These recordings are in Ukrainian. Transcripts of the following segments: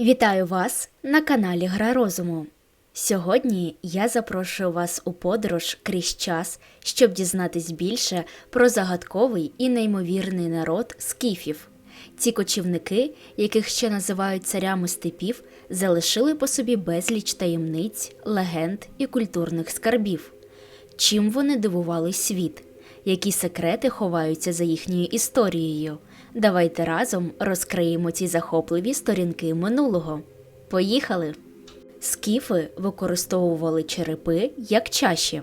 Вітаю вас на каналі Гра Розуму. Сьогодні я запрошую вас у подорож крізь час, щоб дізнатись більше про загадковий і неймовірний народ скіфів. Ці кочівники, яких ще називають царями степів, залишили по собі безліч таємниць, легенд і культурних скарбів. Чим вони дивували світ? Які секрети ховаються за їхньою історією? Давайте разом розкриємо ці захопливі сторінки минулого. Поїхали! Скіфи використовували черепи як чаші.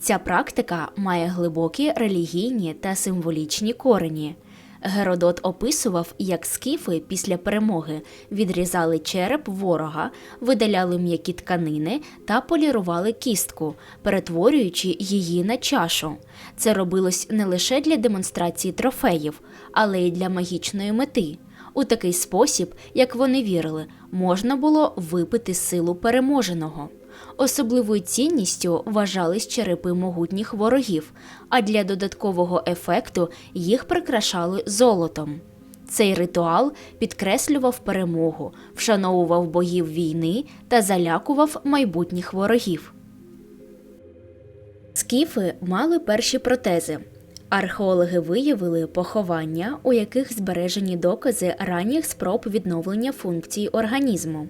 Ця практика має глибокі релігійні та символічні корені. Геродот описував, як скіфи після перемоги відрізали череп ворога, видаляли м'які тканини та полірували кістку, перетворюючи її на чашу. Це робилось не лише для демонстрації трофеїв, але й для магічної мети. У такий спосіб, як вони вірили, можна було випити силу переможеного. Особливою цінністю вважались черепи могутніх ворогів, а для додаткового ефекту їх прикрашали золотом. Цей ритуал підкреслював перемогу, вшановував богів війни та залякував майбутніх ворогів. Скіфи мали перші протези. Археологи виявили поховання, у яких збережені докази ранніх спроб відновлення функцій організму.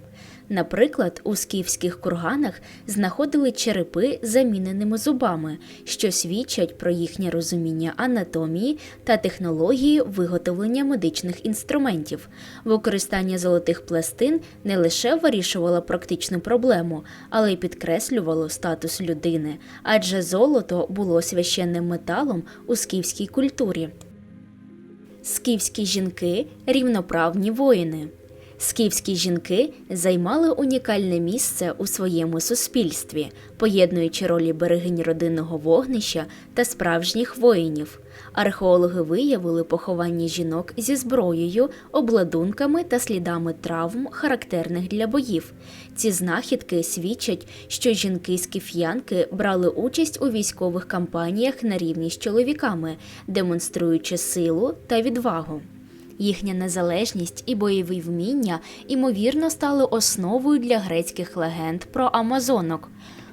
Наприклад, у скіфських курганах знаходили черепи заміненими зубами, що свідчать про їхнє розуміння анатомії та технології виготовлення медичних інструментів. Використання золотих пластин не лише вирішувало практичну проблему, але й підкреслювало статус людини, адже золото було священним металом у скіфській культурі. Скіфські жінки рівноправні воїни. Скіфські жінки займали унікальне місце у своєму суспільстві, поєднуючи ролі берегинь родинного вогнища та справжніх воїнів. Археологи виявили поховання жінок зі зброєю, обладунками та слідами травм, характерних для боїв. Ці знахідки свідчать, що жінки скіф'янки брали участь у військових кампаніях на рівні з чоловіками, демонструючи силу та відвагу. Їхня незалежність і бойові вміння ймовірно стали основою для грецьких легенд про амазонок.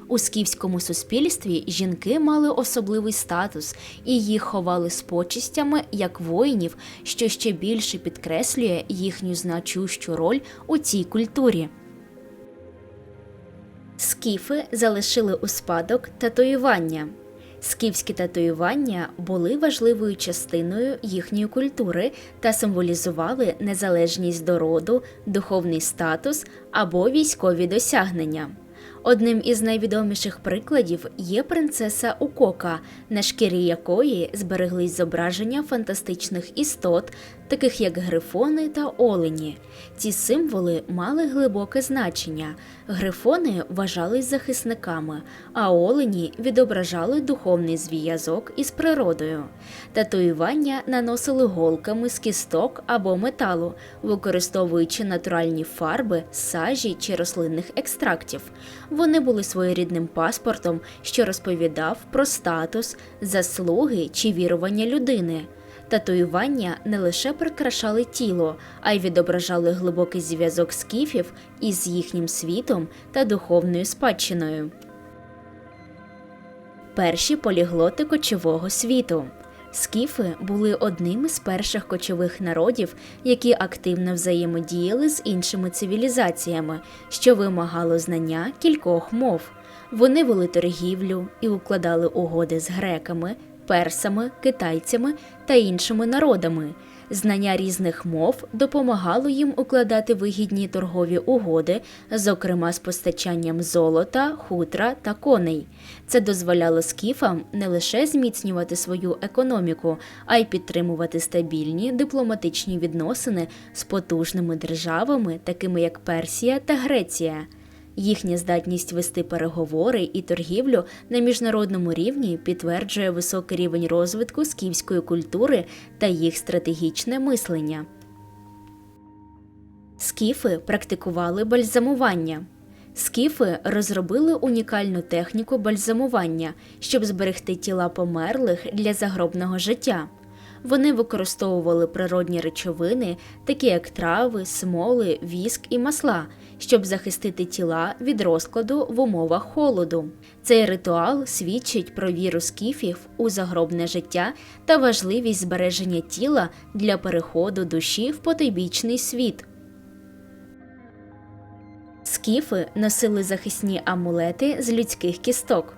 У скіфському суспільстві жінки мали особливий статус і їх ховали з почистями як воїнів, що ще більше підкреслює їхню значущу роль у цій культурі. Скіфи залишили у спадок татуювання. Скіфські татуювання були важливою частиною їхньої культури та символізували незалежність до роду, духовний статус або військові досягнення. Одним із найвідоміших прикладів є принцеса Укока, на шкірі якої збереглись зображення фантастичних істот, таких як грифони та олені. Ці символи мали глибоке значення. Грифони вважались захисниками, а олені відображали духовний зв'язок із природою. Татуювання наносили голками з кісток або металу, використовуючи натуральні фарби, сажі чи рослинних екстрактів. Вони були своєрідним паспортом, що розповідав про статус, заслуги чи вірування людини. Татуювання не лише прикрашали тіло, а й відображали глибокий зв'язок скіфів із їхнім світом та духовною спадщиною. Перші поліглоти кочового світу. Скіфи були одним із перших кочових народів, які активно взаємодіяли з іншими цивілізаціями, що вимагало знання кількох мов. Вони вели торгівлю і укладали угоди з греками, персами, китайцями та іншими народами. Знання різних мов допомагало їм укладати вигідні торгові угоди, зокрема з постачанням золота, хутра та коней. Це дозволяло скіфам не лише зміцнювати свою економіку, а й підтримувати стабільні дипломатичні відносини з потужними державами, такими як Персія та Греція. Їхня здатність вести переговори і торгівлю на міжнародному рівні підтверджує високий рівень розвитку скіфської культури та їх стратегічне мислення. Скіфи практикували бальзамування. Скіфи розробили унікальну техніку бальзамування, щоб зберегти тіла померлих для загробного життя. Вони використовували природні речовини, такі як трави, смоли, віск і масла, щоб захистити тіла від розкладу в умовах холоду. Цей ритуал свідчить про віру скіфів у загробне життя та важливість збереження тіла для переходу душі в потойбічний світ. Скіфи носили захисні амулети з людських кісток.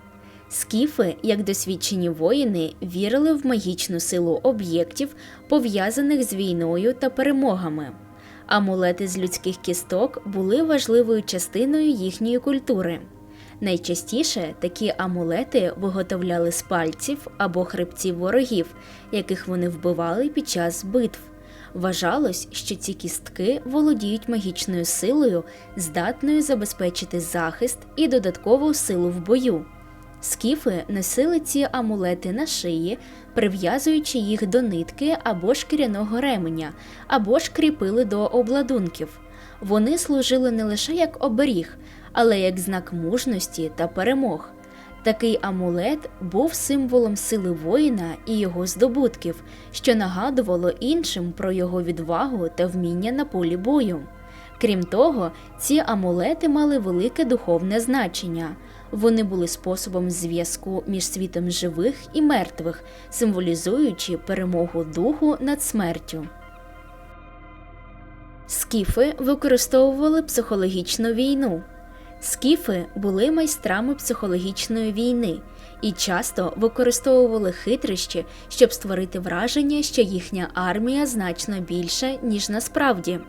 Скіфи, як досвідчені воїни, вірили в магічну силу об'єктів, пов'язаних з війною та перемогами. Амулети з людських кісток були важливою частиною їхньої культури. Найчастіше такі амулети виготовляли з пальців або хребців ворогів, яких вони вбивали під час битв. Вважалось, що ці кістки володіють магічною силою, здатною забезпечити захист і додаткову силу в бою. Скіфи носили ці амулети на шиї, прив'язуючи їх до нитки або шкіряного ременя, або ж кріпили до обладунків. Вони служили не лише як оберіг, але як знак мужності та перемог. Такий амулет був символом сили воїна і його здобутків, що нагадувало іншим про його відвагу та вміння на полі бою. Крім того, ці амулети мали велике духовне значення. Вони були способом зв'язку між світом живих і мертвих, символізуючи перемогу духу над смертю. Скіфи використовували психологічну війну. Скіфи були майстрами психологічної війни і часто використовували хитрощі, щоб створити враження, що їхня армія значно більша, ніж насправді.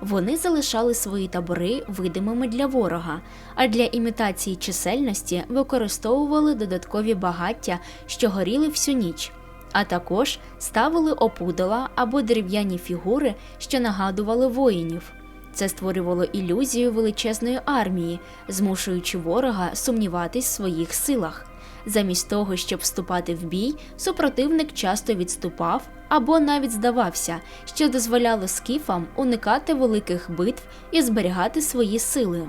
Вони залишали свої табори видимими для ворога, а для імітації чисельності використовували додаткові багаття, що горіли всю ніч, а також ставили опудала або дерев'яні фігури, що нагадували воїнів. Це створювало ілюзію величезної армії, змушуючи ворога сумніватись в своїх силах. Замість того, щоб вступати в бій, супротивник часто відступав або навіть здавався, що дозволяло скіфам уникати великих битв і зберігати свої сили.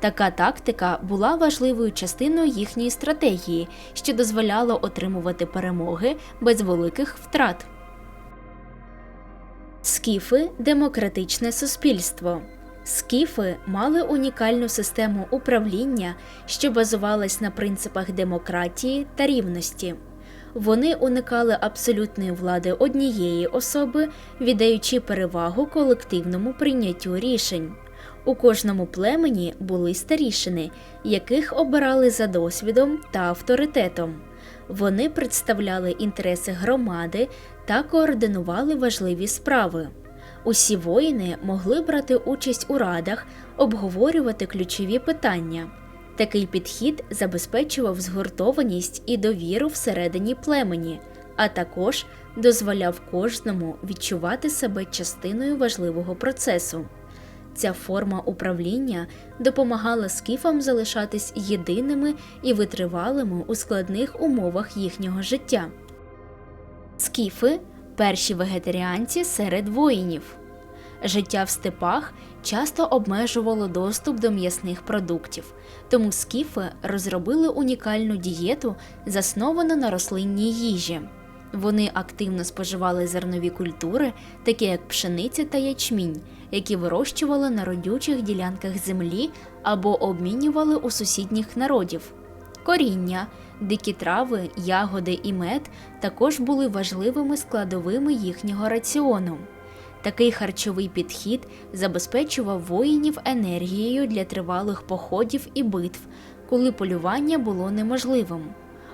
Така тактика була важливою частиною їхньої стратегії, що дозволяло отримувати перемоги без великих втрат. Скіфи демократичне суспільство. Скіфи мали унікальну систему управління, що базувалась на принципах демократії та рівності. Вони уникали абсолютної влади однієї особи, віддаючи перевагу колективному прийняттю рішень. У кожному племені були старішини, яких обирали за досвідом та авторитетом. Вони представляли інтереси громади та координували важливі справи. Усі воїни могли брати участь у радах, обговорювати ключові питання. Такий підхід забезпечував згуртованість і довіру всередині племені, а також дозволяв кожному відчувати себе частиною важливого процесу. Ця форма управління допомагала скіфам залишатись єдиними і витривалими у складних умовах їхнього життя. Скіфи перші вегетаріанці серед воїнів. Життя в степах часто обмежувало доступ до м'ясних продуктів, тому скіфи розробили унікальну дієту, засновану на рослинній їжі. Вони активно споживали зернові культури, такі як пшениця та ячмінь, які вирощували на родючих ділянках землі або обмінювали у сусідніх народів. Коріння, дикі трави, ягоди і мед також були важливими складовими їхнього раціону. Такий харчовий підхід забезпечував воїнів енергією для тривалих походів і битв, коли полювання було неможливим.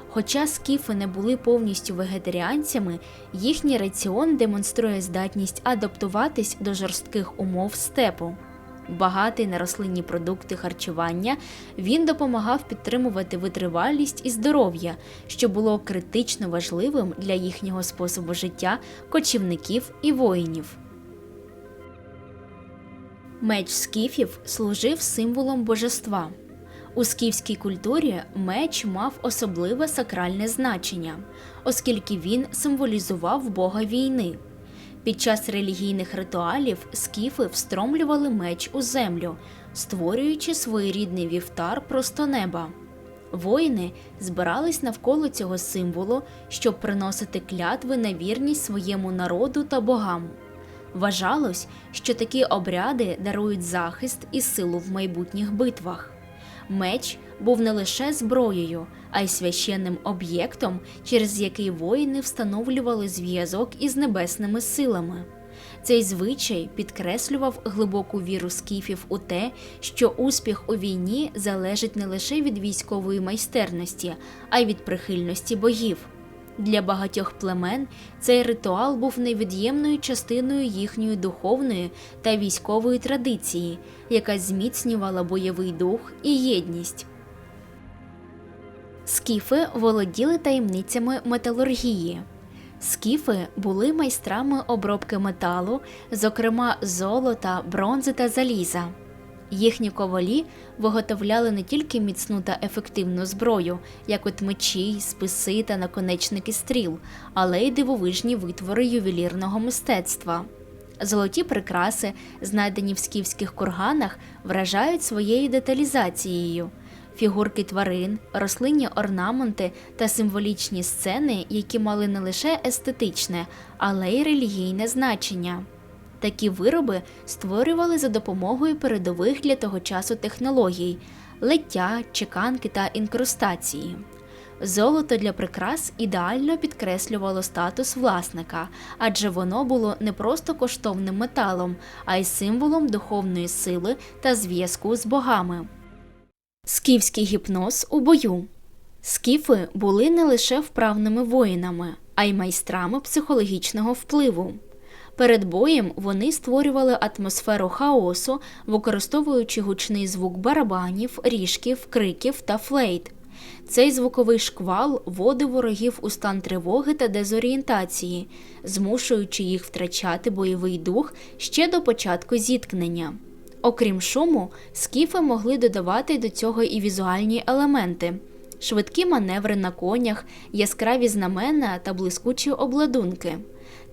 Хоча скіфи не були повністю вегетаріанцями, їхній раціон демонструє здатність адаптуватись до жорстких умов степу. Багатий на рослинні продукти харчування, він допомагав підтримувати витривалість і здоров'я, що було критично важливим для їхнього способу життя, кочівників і воїнів. Меч скіфів служив символом божества. У скіфській культурі меч мав особливе сакральне значення, оскільки він символізував бога війни. Під час релігійних ритуалів скіфи встромлювали меч у землю, створюючи своєрідний вівтар просто неба. Воїни збирались навколо цього символу, щоб приносити клятви на вірність своєму народу та богам. Вважалось, що такі обряди дарують захист і силу в майбутніх битвах. Меч був не лише зброєю, а й священним об'єктом, через який воїни встановлювали зв'язок із небесними силами. Цей звичай підкреслював глибоку віру скіфів у те, що успіх у війні залежить не лише від військової майстерності, а й від прихильності богів. Для багатьох племен цей ритуал був невід'ємною частиною їхньої духовної та військової традиції, яка зміцнювала бойовий дух і єдність. Скіфи володіли таємницями металургії. Скіфи були майстрами обробки металу, зокрема золота, бронзи та заліза. Їхні ковалі виготовляли не тільки міцну та ефективну зброю, як от мечі, списи та наконечники стріл, але й дивовижні витвори ювелірного мистецтва. Золоті прикраси, знайдені в скіфських курганах, вражають своєю деталізацією. Фігурки тварин, рослинні орнаменти та символічні сцени, які мали не лише естетичне, але й релігійне значення. Такі вироби створювали за допомогою передових для того часу технологій лиття, чеканки та інкрустації. Золото для прикрас ідеально підкреслювало статус власника, адже воно було не просто коштовним металом, а й символом духовної сили та зв'язку з богами. Скіфський гіпноз у бою. Скіфи були не лише вправними воїнами, а й майстрами психологічного впливу. Перед боєм вони створювали атмосферу хаосу, використовуючи гучний звук барабанів, ріжків, криків та флейт. Цей звуковий шквал вводив ворогів у стан тривоги та дезорієнтації, змушуючи їх втрачати бойовий дух ще до початку зіткнення. Окрім шуму, скіфи могли додавати до цього і візуальні елементи швидкі маневри на конях, яскраві знамена та блискучі обладунки.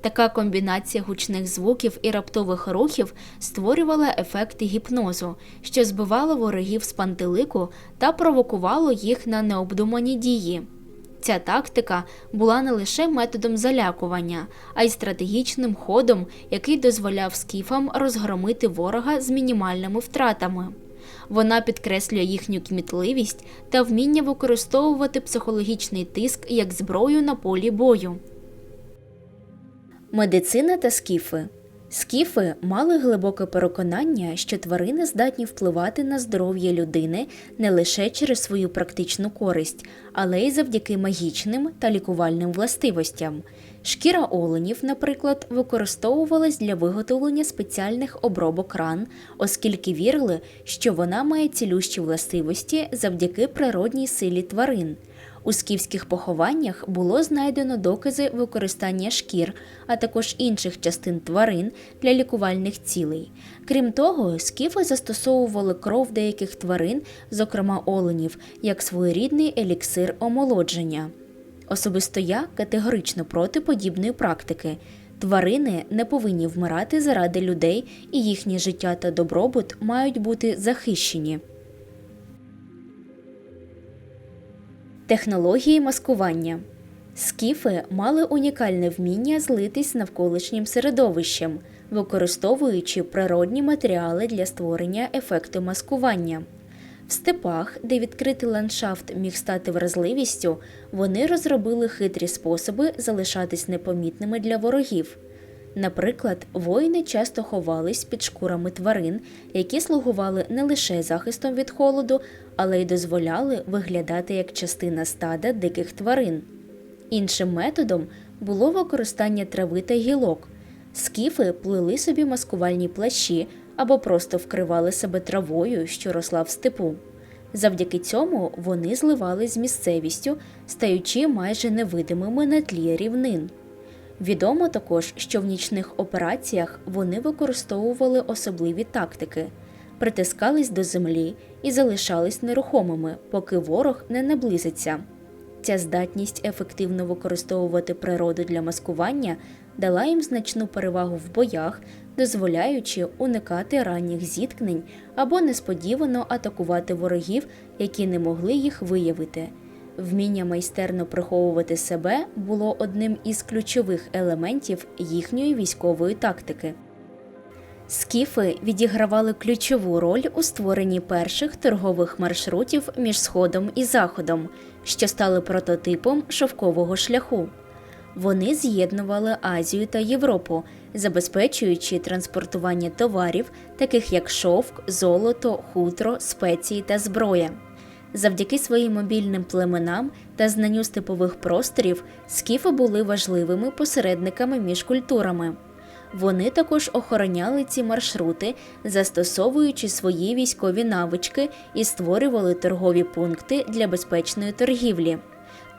Така комбінація гучних звуків і раптових рухів створювала ефекти гіпнозу, що збивало ворогів з пантелику та провокувало їх на необдумані дії. Ця тактика була не лише методом залякування, а й стратегічним ходом, який дозволяв скіфам розгромити ворога з мінімальними втратами. Вона підкреслює їхню кмітливість та вміння використовувати психологічний тиск як зброю на полі бою. Медицина та скіфи. Скіфи мали глибоке переконання, що тварини здатні впливати на здоров'я людини не лише через свою практичну користь, але й завдяки магічним та лікувальним властивостям. Шкіра оленів, наприклад, використовувалась для виготовлення спеціальних обробок ран, оскільки вірили, що вона має цілющі властивості завдяки природній силі тварин. У скіфських похованнях було знайдено докази використання шкір, а також інших частин тварин для лікувальних цілей. Крім того, скіфи застосовували кров деяких тварин, зокрема оленів, як своєрідний еліксир омолодження. Особисто я категорично проти подібної практики. Тварини не повинні вмирати заради людей, і їхнє життя та добробут мають бути захищені. Технології маскування. Скіфи мали унікальне вміння злитись з навколишнім середовищем, використовуючи природні матеріали для створення ефекту маскування. В степах, де відкритий ландшафт міг стати вразливістю, вони розробили хитрі способи залишатись непомітними для ворогів. Наприклад, воїни часто ховались під шкурами тварин, які слугували не лише захистом від холоду, але й дозволяли виглядати як частина стада диких тварин. Іншим методом було використання трави та гілок. Скіфи плели собі маскувальні плащі або просто вкривали себе травою, що росла в степу. Завдяки цьому вони зливались з місцевістю, стаючи майже невидимими на тлі рівнин. Відомо також, що в нічних операціях вони використовували особливі тактики, притискались до землі і залишались нерухомими, поки ворог не наблизиться. Ця здатність ефективно використовувати природу для маскування дала їм значну перевагу в боях, дозволяючи уникати ранніх зіткнень або несподівано атакувати ворогів, які не могли їх виявити. Вміння майстерно приховувати себе було одним із ключових елементів їхньої військової тактики. Скіфи відігравали ключову роль у створенні перших торгових маршрутів між Сходом і Заходом, що стали прототипом шовкового шляху. Вони з'єднували Азію та Європу, забезпечуючи транспортування товарів, таких як шовк, золото, хутро, спеції та зброя. Завдяки своїм мобільним племенам та знанню степових просторів скіфи були важливими посередниками між культурами. Вони також охороняли ці маршрути, застосовуючи свої військові навички і створювали торгові пункти для безпечної торгівлі.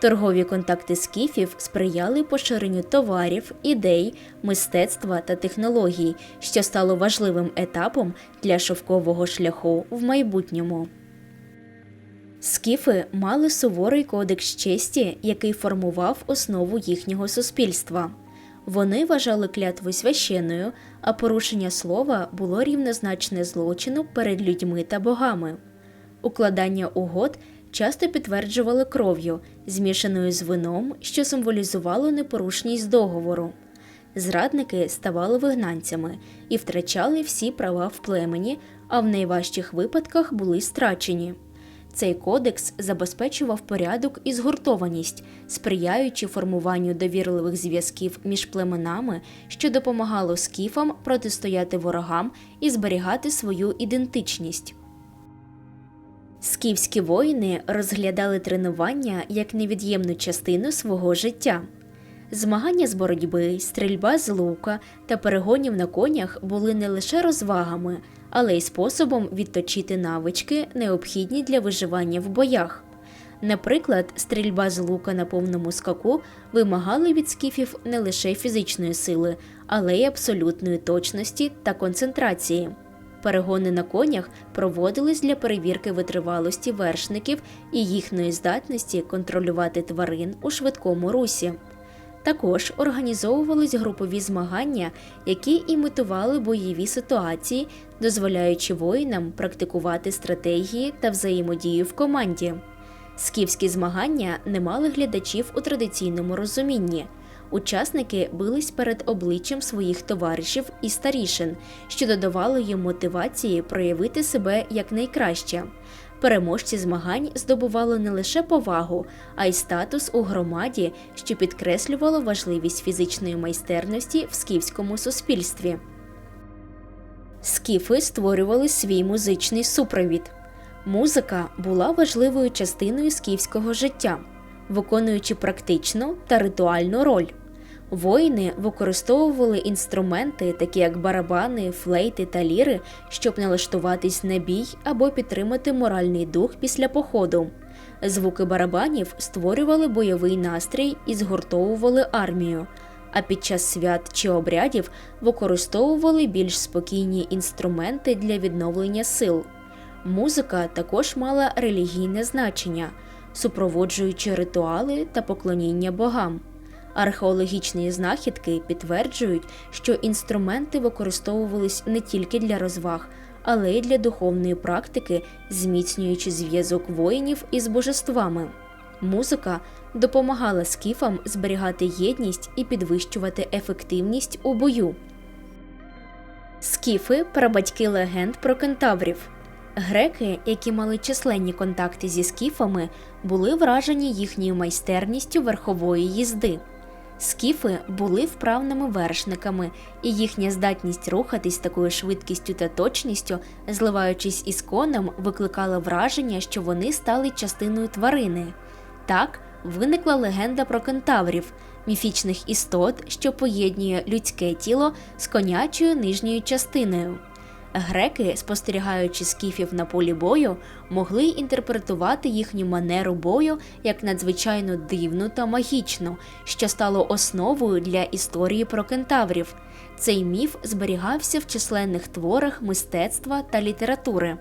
Торгові контакти скіфів сприяли поширенню товарів, ідей, мистецтва та технологій, що стало важливим етапом для шовкового шляху в майбутньому. Скіфи мали суворий кодекс честі, який формував основу їхнього суспільства. Вони вважали клятву священною, а порушення слова було рівнозначне злочину перед людьми та богами. Укладання угод часто підтверджували кров'ю, змішаною з вином, що символізувало непорушність договору. Зрадники ставали вигнанцями і втрачали всі права в племені, а в найважчих випадках були страчені. Цей кодекс забезпечував порядок і згуртованість, сприяючи формуванню довірливих зв'язків між племенами, що допомагало скіфам протистояти ворогам і зберігати свою ідентичність. Скіфські воїни розглядали тренування як невід'ємну частину свого життя. Змагання з боротьби, стрільба з лука та перегонів на конях були не лише розвагами, але й способом відточити навички, необхідні для виживання в боях. Наприклад, стрільба з лука на повному скаку вимагали від скіфів не лише фізичної сили, але й абсолютної точності та концентрації. Перегони на конях проводились для перевірки витривалості вершників і їхньої здатності контролювати тварин у швидкому русі. Також організовувались групові змагання, які імітували бойові ситуації, дозволяючи воїнам практикувати стратегії та взаємодію в команді. Скіфські змагання не мали глядачів у традиційному розумінні. Учасники бились перед обличчям своїх товаришів і старішин, що додавало їм мотивації проявити себе якнайкраще. Переможці змагань здобували не лише повагу, а й статус у громаді, що підкреслювало важливість фізичної майстерності в скіфському суспільстві. Скіфи створювали свій музичний супровід. Музика була важливою частиною скіфського життя, виконуючи практичну та ритуальну роль. Воїни використовували інструменти, такі як барабани, флейти та ліри, щоб налаштуватись на бій або підтримати моральний дух після походу. Звуки барабанів створювали бойовий настрій і згуртовували армію. А під час свят чи обрядів використовували більш спокійні інструменти для відновлення сил. Музика також мала релігійне значення, супроводжуючи ритуали та поклоніння богам. Археологічні знахідки підтверджують, що інструменти використовувались не тільки для розваг, але й для духовної практики, зміцнюючи зв'язок воїнів із божествами. Музика допомагала скіфам зберігати єдність і підвищувати ефективність у бою. Скіфи прабатьки легенд про кентаврів. Греки, які мали численні контакти зі скіфами, були вражені їхньою майстерністю верхової їзди. Скіфи були вправними вершниками, і їхня здатність рухатись такою швидкістю та точністю, зливаючись із коном, викликала враження, що вони стали частиною тварини. Так виникла легенда про кентаврів, міфічних істот, що поєднує людське тіло з конячою нижньою частиною. Греки, спостерігаючи скіфів на полі бою, могли інтерпретувати їхню манеру бою як надзвичайно дивну та магічну, що стало основою для історії про кентаврів. Цей міф зберігався в численних творах мистецтва та літератури.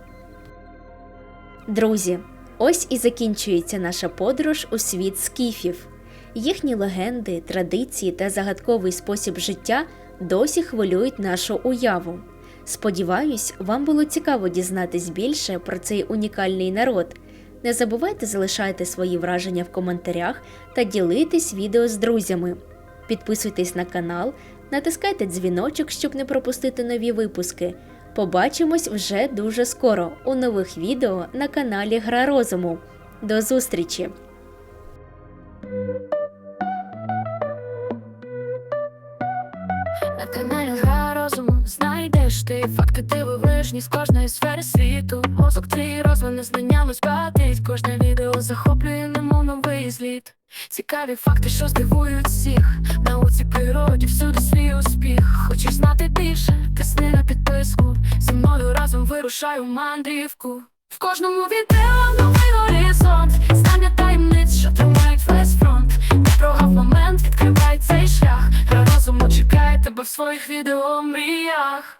Друзі, ось і закінчується наша подорож у світ скіфів. Їхні легенди, традиції та загадковий спосіб життя досі хвилюють нашу уяву. Сподіваюсь, вам було цікаво дізнатись більше про цей унікальний народ. Не забувайте залишати свої враження в коментарях та ділитись відео з друзями. Підписуйтесь на канал, натискайте дзвіночок, щоб не пропустити нові випуски. Побачимось вже дуже скоро у нових відео на каналі Гра Розуму. До зустрічі! На каналі Гра розуму знайдеш ти факти дивовижні з кожної сфери світу. Мозок твій розвине знаннями спадить. Кожне відео захоплює немов новий зліт. Цікаві факти, що здивують всіх. Науці природі всюди свій успіх. Хочеш знати більше? Тисни на підписку. Зі мною разом вирушай у мандрівку. В кожному відео новий горизонт. Знання таємниць, що тримають весь фронт. Не прогав момент, відкривай цей шлях. Розуму чекає тебе в своїх відео мріях.